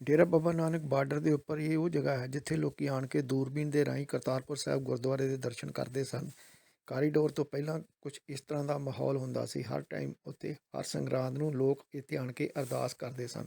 Dera Baba Nanak border ਦੇ ਉੱਪਰ ਇਹ ਉਹ ਜਗ੍ਹਾ ਹੈ ਜਿੱਥੇ ਲੋਕੀ ਆਣ ਕੇ ਦੂਰਬੀਨ ਦੇ ਰਾਹੀਂ ਕਰਤਾਰਪੁਰ ਸਾਹਿਬ ਗੁਰਦੁਆਰੇ ਦੇ ਦਰਸ਼ਨ ਕਰਦੇ ਸਨ। ਕਾਰੀਡੋਰ ਤੋਂ ਪਹਿਲਾਂ ਕੁਝ ਇਸ ਤਰ੍ਹਾਂ ਦਾ ਮਾਹੌਲ ਹੁੰਦਾ ਸੀ। ਹਰ ਟਾਈਮ ਉੱਤੇ ਹਰ ਸੰਗਰਾਂਦ ਨੂੰ ਲੋਕ ਇੱਥੇ ਆਣ ਕੇ ਅਰਦਾਸ ਕਰਦੇ ਸਨ।